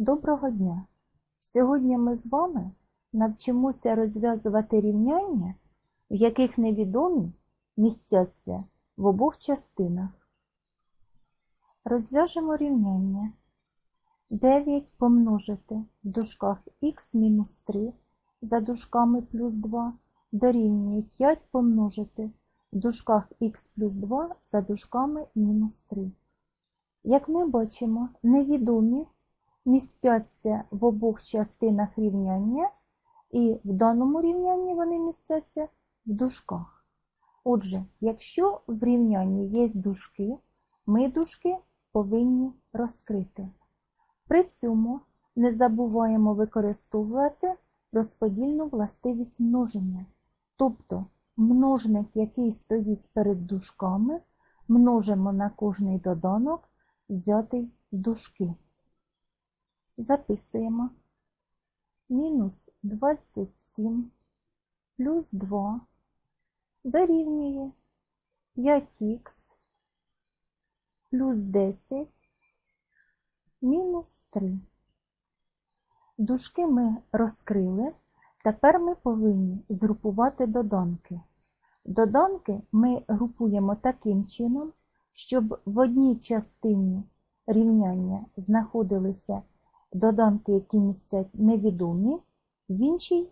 Доброго дня! Сьогодні ми з вами навчимося розв'язувати рівняння, в яких невідомі містяться в обох частинах. Розв'яжемо рівняння. 9 помножити в дужках х мінус 3 за дужками плюс 2 дорівнює 5 помножити в дужках х плюс 2 за дужками мінус 3. Як ми бачимо, невідомі містяться в обох частинах рівняння, і в даному рівнянні вони містяться в дужках. Отже, якщо в рівнянні є дужки, ми дужки повинні розкрити. При цьому не забуваємо використовувати розподільну властивість множення, тобто множник, який стоїть перед дужками, множимо на кожний доданок, взятий в дужки. Записуємо мінус 27 плюс 2 дорівнює 5х плюс 10 мінус 3. Дужки ми розкрили, тепер ми повинні згрупувати доданки. Доданки ми групуємо таким чином, щоб в одній частині рівняння знаходилися доданки, які містять невідомі, в іншій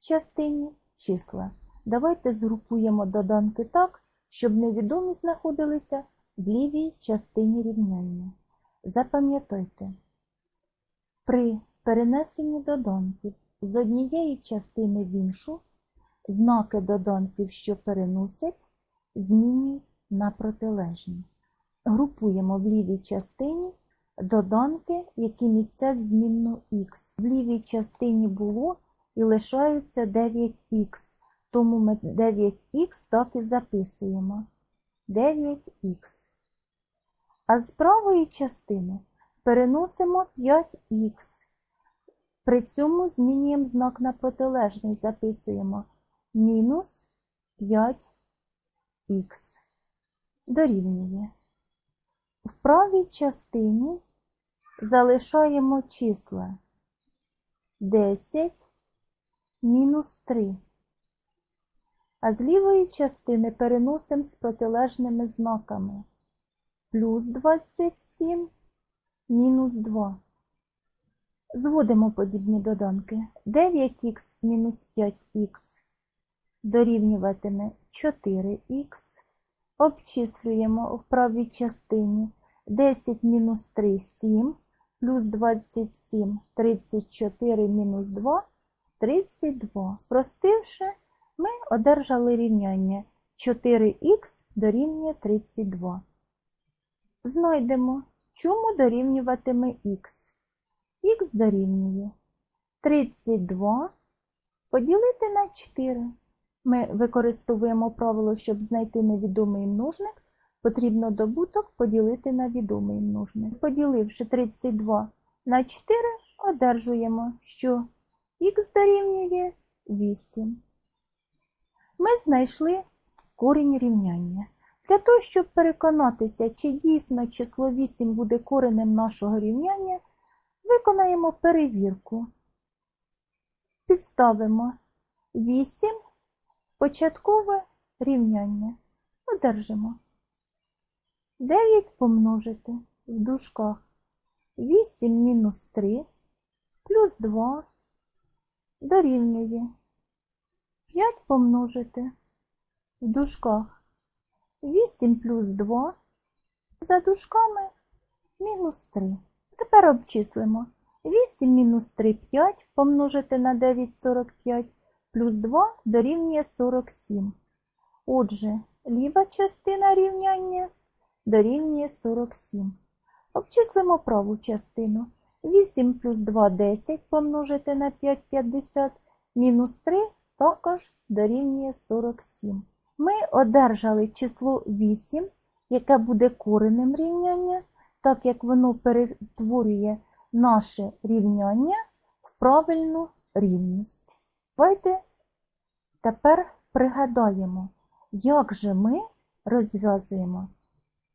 частині числа. Давайте згрупуємо доданки так, щоб невідомі знаходилися в лівій частині рівняння. Запам'ятайте, при перенесенні доданків з однієї частини в іншу знаки доданків, що переносять, змінюють на протилежні. Групуємо в лівій частині доданки, які містять змінну х. В лівій частині було і лишається 9х, тому ми 9х так і записуємо. 9х. А з правої частини переносимо 5х. При цьому змінюємо знак на протилежний, записуємо мінус 5х. Дорівнює. В правій частині залишаємо числа 10 мінус 3. А з лівої частини переносимо з протилежними знаками плюс 27 мінус 2. Зводимо подібні доданки. 9х мінус 5х дорівнюватиме 4х. Обчислюємо в правій частині 10 мінус 3 7, плюс 27 34 мінус 2 32. Спростивши, ми одержали рівняння 4х дорівнює 32. Знайдемо, чому дорівнюватиме х. х дорівнює 32 поділити на 4. Ми використовуємо правило, щоб знайти невідомий множник, потрібно добуток поділити на відомий множник. Поділивши 32 на 4, одержуємо, що х дорівнює 8. Ми знайшли корінь рівняння. Для того, щоб переконатися, чи дійсно число 8 буде коренем нашого рівняння, виконаємо перевірку. Підставимо 8 початкове рівняння. Одержимо 9 помножити в дужках 8 мінус 3 плюс 2 дорівнює 5 помножити в дужках 8 плюс 2 за дужками мінус 3. Тепер обчислимо 8 мінус 3 5 помножити на 9 45 плюс 2 дорівнює 47. Отже, ліва частина рівняння дорівнює 47. Обчислимо праву частину. 8 плюс 2 10 помножити на 5 50 мінус 3 також дорівнює 47. Ми одержали число 8, яке буде коренем рівняння, так як воно перетворює наше рівняння в правильну рівність. Давайте тепер пригадаємо, як же ми розв'язуємо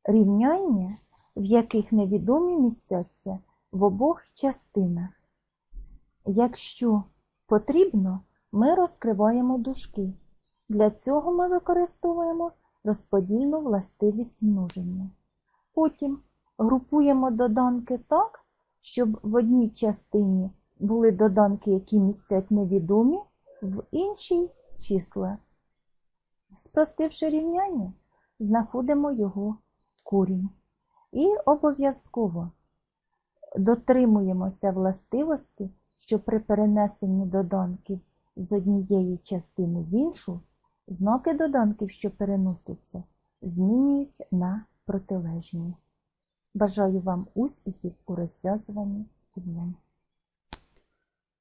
рівняння, в яких невідомі містяться в обох частинах. Якщо потрібно, ми розкриваємо дужки. Для цього ми використовуємо розподільну властивість множення. Потім групуємо доданки так, щоб в одній частині були доданки, які містять невідомі, в іншій числа. Спростивши рівняння, знаходимо його корінь. І обов'язково дотримуємося властивості, що при перенесенні доданків з однієї частини в іншу, знаки доданків, що переносяться, змінюють на протилежні. Бажаю вам успіхів у розв'язуванні рівнянь.